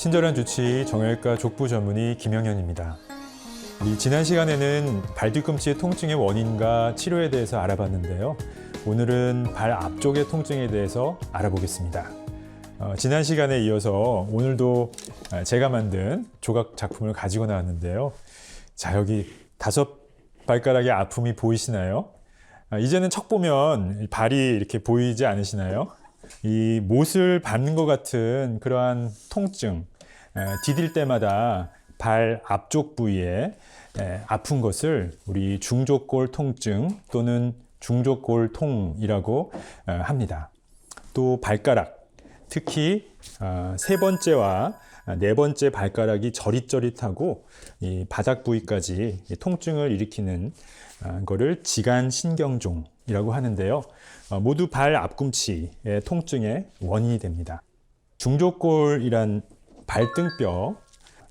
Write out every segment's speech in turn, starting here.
친절한 주치 정형외과 족부 전문의 김영현입니다. 이 지난 시간에는 발 뒤꿈치의 통증의 원인과 치료에 대해서 알아봤는데요. 오늘은 발 앞쪽의 통증에 대해서 알아보겠습니다. 어, 지난 시간에 이어서 오늘도 아, 제가 만든 조각 작품을 가지고 나왔는데요. 자, 여기 다섯 발가락의 아픔이 보이시나요? 아, 이제는 척 보면 발이 이렇게 보이지 않으시나요? 이 못을 밟는 것 같은 그러한 통증, 에, 디딜 때마다 발 앞쪽 부위에 에, 아픈 것을 우리 중족골 통증 또는 중족골 통이라고 어, 합니다. 또 발가락, 특히 어, 세 번째와 네 번째 발가락이 저릿저릿하고 이 바닥 부위까지 이 통증을 일으키는 어, 거를 지간신경종이라고 하는데요. 어, 모두 발 앞꿈치의 통증의 원인이 됩니다. 중족골이란 발등뼈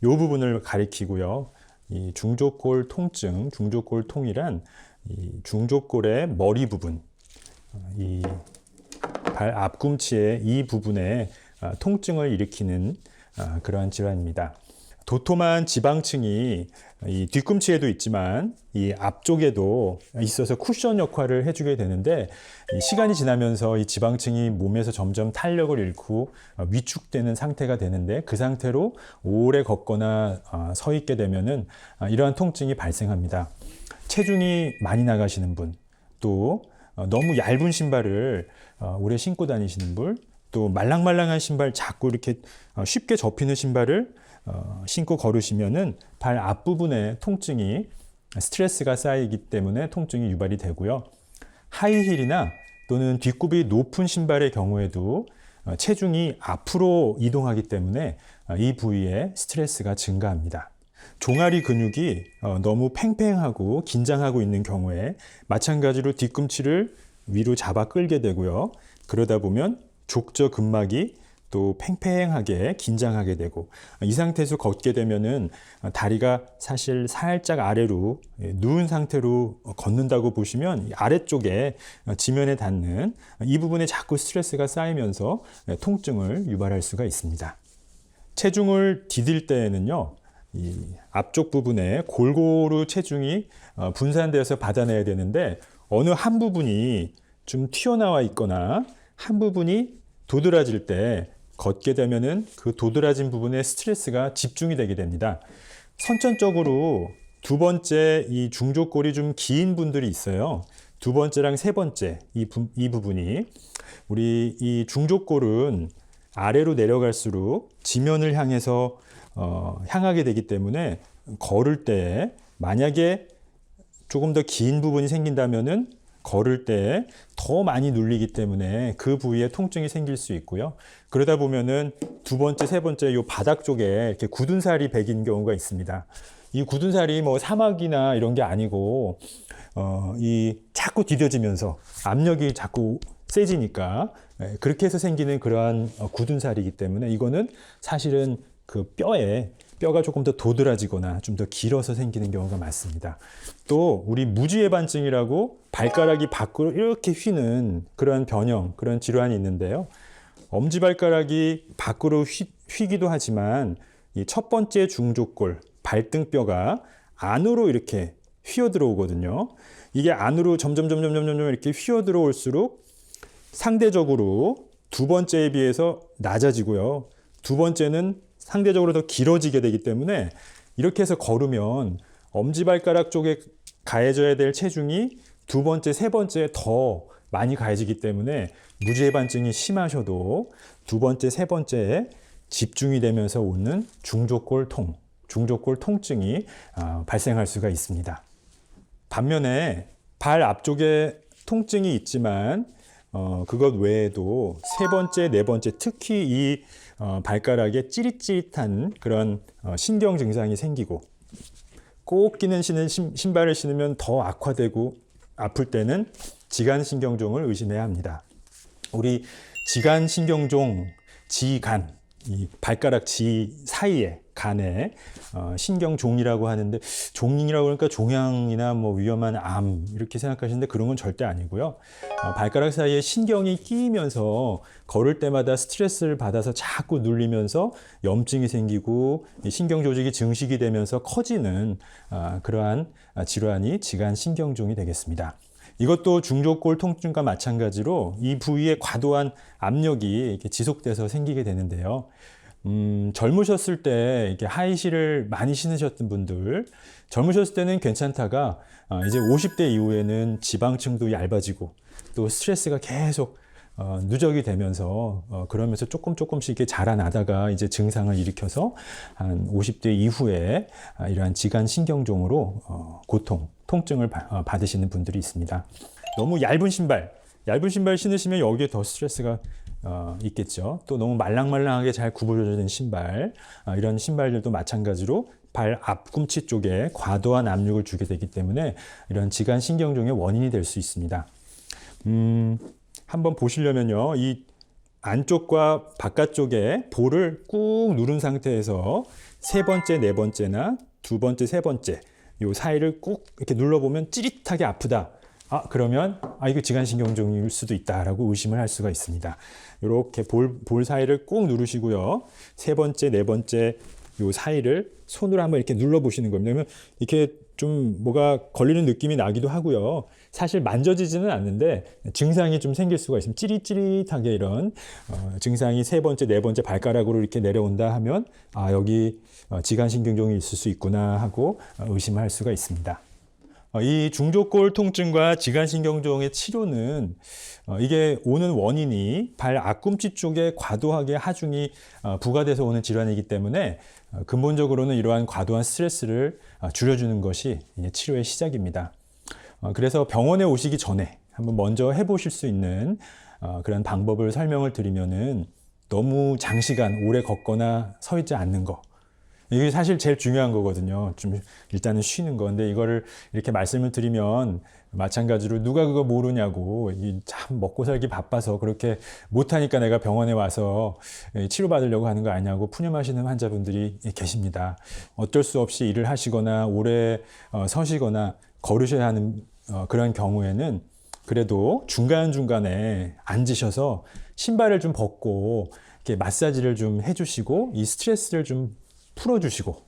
이 부분을 가리키고요. 이 중족골 통증, 중족골 통이란 이 중족골의 머리 부분, 어, 이발 앞꿈치의 이 부분에 아, 통증을 일으키는 아, 그러한 질환입니다. 도톰한 지방층이 이 뒤꿈치에도 있지만 이 앞쪽에도 있어서 쿠션 역할을 해주게 되는데 이 시간이 지나면서 이 지방층이 몸에서 점점 탄력을 잃고 어, 위축되는 상태가 되는데 그 상태로 오래 걷거나 어, 서 있게 되면은 아, 이러한 통증이 발생합니다. 체중이 많이 나가시는 분, 또 어, 너무 얇은 신발을 어, 오래 신고 다니시는 분, 또 말랑말랑한 신발 자꾸 이렇게 어, 쉽게 접히는 신발을 어, 신고 걸으시면은 발 앞부분에 통증이 스트레스가 쌓이기 때문에 통증이 유발이 되고요. 하이힐이나 또는 뒷굽이 높은 신발의 경우에도 어, 체중이 앞으로 이동하기 때문에 어, 이 부위에 스트레스가 증가합니다. 종아리 근육이 어, 너무 팽팽하고 긴장하고 있는 경우에 마찬가지로 뒤꿈치를 위로 잡아 끌게 되고요. 그러다 보면 족저 근막이 또 팽팽하게 긴장하게 되고 이 상태에서 걷게 되면은 다리가 사실 살짝 아래로 예, 누운 상태로 걷는다고 보시면 이 아래쪽에 지면에 닿는 이 부분에 자꾸 스트레스가 쌓이면서 예, 통증을 유발할 수가 있습니다. 체중을 디딜 때에는요, 이 앞쪽 부분에 골고루 체중이 어, 분산되어서 받아내야 되는데 어느 한 부분이 좀 튀어나와 있거나 한 부분이 도드라질 때 걷게 되면은 그 도드라진 부분에 스트레스가 집중이 되게 됩니다. 선천적으로 두 번째 이 중족골이 좀 긴 분들이 있어요. 두 번째랑 세 번째 이, 부, 이 부분이 우리 이 중족골은 아래로 내려갈수록 지면을 향해서 어, 향하게 되기 때문에 걸을 때 만약에 조금 더 긴 부분이 생긴다면은 걸을 때 더 많이 눌리기 때문에 그 부위에 통증이 생길 수 있고요. 그러다 보면은 두 번째, 세 번째 요 바닥 쪽에 이렇게 굳은 살이 배긴 경우가 있습니다. 이 굳은 살이 뭐 사막이나 이런 게 아니고 어, 이 자꾸 디뎌지면서 압력이 자꾸 세지니까 예, 그렇게 해서 생기는 그러한 어, 굳은 살이기 때문에 이거는 사실은 그 뼈에 뼈가 조금 더 도드라지거나 좀 더 길어서 생기는 경우가 많습니다. 또 우리 무지해반증이라고 발가락이 밖으로 이렇게 휘는 그런 변형, 그런 질환이 있는데요. 엄지발가락이 밖으로 휘, 휘기도 하지만 이 첫 번째 중족골, 발등뼈가 안으로 이렇게 휘어 들어오거든요. 이게 안으로 점점 점점 점점 점점 이렇게 휘어 들어올수록 상대적으로 두 번째에 비해서 낮아지고요. 두 번째는 상대적으로 더 길어지게 되기 때문에 이렇게 해서 걸으면 엄지발가락 쪽에 가해져야 될 체중이 두 번째, 세 번째에 더 많이 가해지기 때문에 무지해반증이 심하셔도 두 번째, 세 번째에 집중이 되면서 오는 중족골 통, 중족골 통증이 아, 발생할 수가 있습니다. 반면에 발 앞쪽에 통증이 있지만 어, 그것 외에도 세 번째, 네 번째, 특히 이 어, 발가락에 찌릿찌릿한 그런 어, 신경 증상이 생기고 꼭 끼는 신은 신, 신발을 신으면 더 악화되고 아플 때는 지간신경종을 의심해야 합니다. 우리 지간신경종, 지간 이 발가락 지 사이에 간에 어, 신경종이라고 하는데 종이라고 그러니까 종양이나 뭐 위험한 암 이렇게 생각하시는데 그런 건 절대 아니고요. 어, 발가락 사이에 신경이 끼이면서 걸을 때마다 스트레스를 받아서 자꾸 눌리면서 염증이 생기고 이 신경 조직이 증식이 되면서 커지는 아, 그러한 아, 질환이 지간 신경종이 되겠습니다. 이것도 중족골 통증과 마찬가지로 이 부위에 과도한 압력이 이렇게 지속돼서 생기게 되는데요. 음, 젊으셨을 때 이렇게 하이힐을 많이 신으셨던 분들, 젊으셨을 때는 괜찮다가 아, 이제 50대 이후에는 지방층도 얇아지고 또 스트레스가 계속 어, 누적이 되면서 어, 그러면서 조금 조금씩 이렇게 자라나다가 이제 증상을 일으켜서 한 50대 이후에 아, 이러한 지간 신경종으로 어, 고통, 통증을 바, 어, 받으시는 분들이 있습니다. 너무 얇은 신발, 얇은 신발 신으시면 여기에 더 스트레스가 어, 있겠죠. 또 너무 말랑말랑하게 잘 구부러진 신발, 아, 이런 신발들도 마찬가지로 발 앞꿈치 쪽에 과도한 압력을 주게 되기 때문에 이런 지간 신경종의 원인이 될 수 있습니다. 음, 한번 보시려면요. 이 안쪽과 바깥쪽에 볼을 꾹 누른 상태에서 세 번째, 네 번째나 두 번째, 세 번째 요 사이를 꾹 이렇게 눌러보면 찌릿하게 아프다. 아, 그러면 아, 이거 지간신경종일 수도 있다라고 의심을 할 수가 있습니다. 이렇게 볼, 볼 사이를 꾹 누르시고요. 세 번째, 네 번째 요 사이를 손으로 한번 이렇게 눌러 보시는 겁니다. 그러면 이렇게 좀 뭐가 걸리는 느낌이 나기도 하고요. 사실 만져지지는 않는데 증상이 좀 생길 수가 있습니다. 찌릿찌릿하게 이런 어, 증상이 세 번째, 네 번째 발가락으로 이렇게 내려온다 하면 아 여기 어, 지간신경종이 있을 수 있구나 하고 어, 의심할 수가 있습니다. 어, 이 중족골 통증과 지간신경종의 치료는 어, 이게 오는 원인이 발 앞꿈치 쪽에 과도하게 하중이 어, 부과돼서 오는 질환이기 때문에 어, 근본적으로는 이러한 과도한 스트레스를 어, 줄여주는 것이 치료의 시작입니다. 어, 그래서 병원에 오시기 전에 한번 먼저 해보실 수 있는 어, 그런 방법을 설명을 드리면은 너무 장시간 오래 걷거나 서 있지 않는 거. 이게 사실 제일 중요한 거거든요. 좀 일단은 쉬는 건데 이거를 이렇게 말씀을 드리면 마찬가지로 누가 그거 모르냐고 이참 먹고 살기 바빠서 그렇게 못하니까 내가 병원에 와서 치료받으려고 하는 거 아니냐고 푸념하시는 환자분들이 계십니다. 어쩔 수 없이 일을 하시거나 오래 어, 서시거나 걸으셔야 하는 어, 그런 경우에는 그래도 중간중간에 앉으셔서 신발을 좀 벗고 이렇게 마사지를 좀 해주시고 이 스트레스를 좀 풀어주시고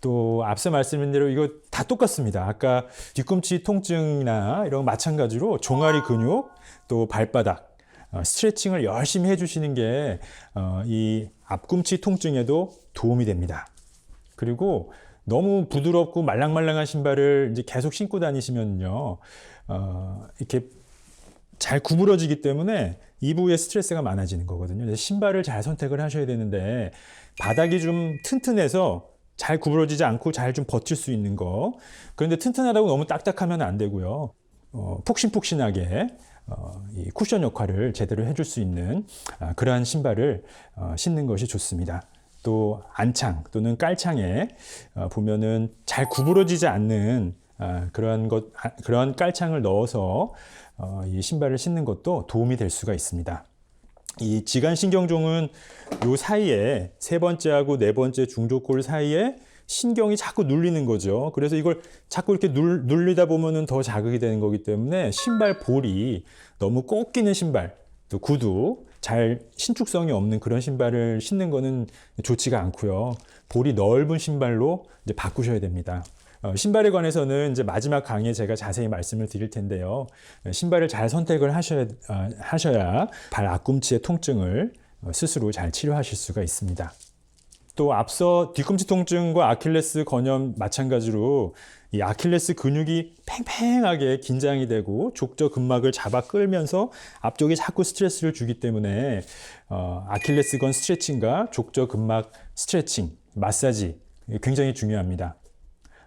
또 앞서 말씀드린 대로 이거 다 똑같습니다. 아까 뒤꿈치 통증이나 이런 거 마찬가지로 종아리 근육 또 발바닥 어, 스트레칭을 열심히 해주시는 게 이 앞꿈치 통증에도 도움이 됩니다. 그리고 너무 부드럽고 말랑말랑한 신발을 이제 계속 신고 다니시면요, 어, 이렇게 잘 구부러지기 때문에 이부에 스트레스가 많아지는 거거든요. 신발을 잘 선택을 하셔야 되는데 바닥이 좀 튼튼해서 잘 구부러지지 않고 잘 좀 버틸 수 있는 거. 그런데 튼튼하다고 너무 딱딱하면 안 되고요. 어, 폭신폭신하게 어, 이 쿠션 역할을 제대로 해줄 수 있는 아, 그러한 신발을 어, 신는 것이 좋습니다. 또 안창 또는 깔창에 어, 보면은 잘 구부러지지 않는 아, 그러한 것 아, 그러한 깔창을 넣어서 어, 이 신발을 신는 것도 도움이 될 수가 있습니다. 이 지간신경종은 요 사이에 세 번째하고 네 번째 중족골 사이에 신경이 자꾸 눌리는 거죠. 그래서 이걸 자꾸 이렇게 눌, 눌리다 보면은 더 자극이 되는 거기 때문에 신발 볼이 너무 꼭 끼는 신발, 또 구두, 잘 신축성이 없는 그런 신발을 신는 거는 좋지가 않고요. 볼이 넓은 신발로 이제 바꾸셔야 됩니다. 어, 신발에 관해서는 이제 마지막 강의에 제가 자세히 말씀을 드릴 텐데요. 신발을 잘 선택을 하셔야, 어, 하셔야 발 앞꿈치의 통증을 어, 스스로 잘 치료하실 수가 있습니다. 또 앞서 뒤꿈치 통증과 아킬레스 건염 마찬가지로 이 아킬레스 근육이 팽팽하게 긴장이 되고 족저 근막을 잡아 끌면서 앞쪽에 자꾸 스트레스를 주기 때문에 어, 아킬레스건 스트레칭과 족저 근막 스트레칭, 마사지 굉장히 중요합니다.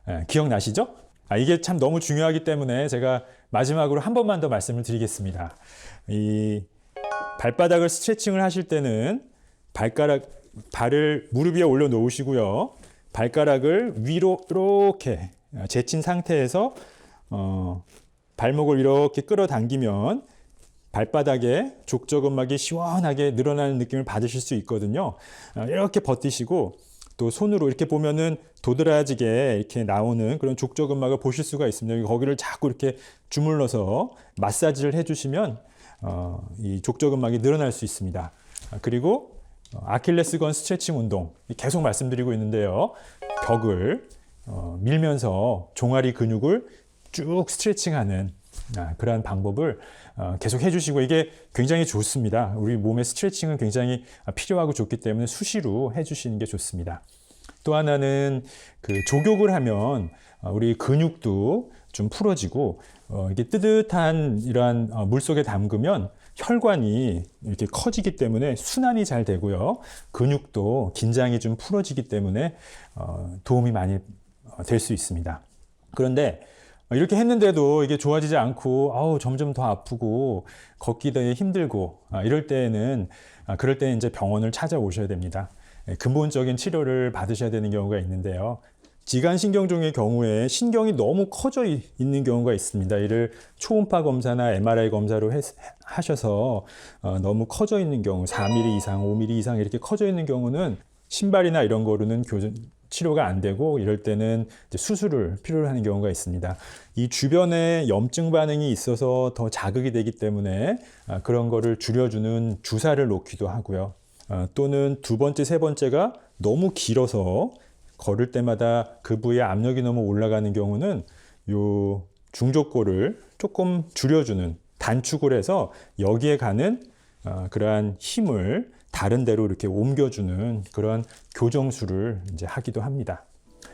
예, 기억나시죠? 아, 이게 참 너무 중요하기 때문에 제가 마지막으로 한 번만 더 말씀을 드리겠습니다. 이 발바닥을 스트레칭을 하실 때는 발가락 발을 무릎 위에 올려 놓으시고요. 발가락을 위로 이렇게 제친 상태에서 어, 발목을 이렇게 끌어당기면 발바닥에 족저근막이 시원하게 늘어나는 느낌을 받으실 수 있거든요. 어, 이렇게 버티시고 또 손으로 이렇게 보면은 도드라지게 이렇게 나오는 그런 족저근막을 보실 수가 있습니다. 거기를 자꾸 이렇게 주물러서 마사지를 해주시면 어, 이 족저근막이 늘어날 수 있습니다. 아, 그리고 어, 아킬레스건 스트레칭 운동 계속 말씀드리고 있는데요. 벽을 어, 밀면서 종아리 근육을 쭉 스트레칭하는 아, 그러한 방법을 어, 계속 해주시고 이게 굉장히 좋습니다. 우리 몸의 스트레칭은 굉장히 필요하고 좋기 때문에 수시로 해주시는 게 좋습니다. 또 하나는 그 족욕을 하면 어, 우리 근육도 좀 풀어지고 어, 이게 뜨뜻한 이러한 어, 물 속에 담그면 혈관이 이렇게 커지기 때문에 순환이 잘 되고요. 근육도 긴장이 좀 풀어지기 때문에 어, 도움이 많이 될 수 있습니다. 그런데 이렇게 했는데도 이게 좋아지지 않고 아우 점점 더 아프고 걷기도 힘들고 아, 이럴 때에는 아, 그럴 때는 이제 병원을 찾아오셔야 됩니다. 예, 근본적인 치료를 받으셔야 되는 경우가 있는데요. 지간신경종의 경우에 신경이 너무 커져 이- 있는 경우가 있습니다. 이를 초음파 검사나 MRI 검사로 했- 하셔서 어, 너무 커져 있는 경우, 4mm 이상, 5mm 이상 이렇게 커져 있는 경우는 신발이나 이런 거로는 교전, 치료가 안 되고 이럴 때는 수술을 필요로 하는 경우가 있습니다. 이 주변에 염증 반응이 있어서 더 자극이 되기 때문에 아, 그런 거를 줄여주는 주사를 놓기도 하고요. 아, 또는 두 번째, 세 번째가 너무 길어서 걸을 때마다 그 부위에 압력이 너무 올라가는 경우는 요 중족골을 조금 줄여주는 단축을 해서 여기에 가는 어, 그러한 힘을 다른 데로 이렇게 옮겨주는 그러한 교정술을 이제 하기도 합니다.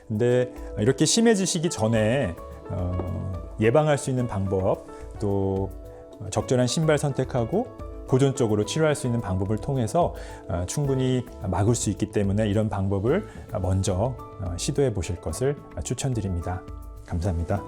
근데 이렇게 심해지시기 전에 어, 예방할 수 있는 방법 또 적절한 신발 선택하고 보존적으로 치료할 수 있는 방법을 통해서 어, 충분히 막을 수 있기 때문에 이런 방법을 먼저 어, 시도해 보실 것을 추천드립니다. 감사합니다.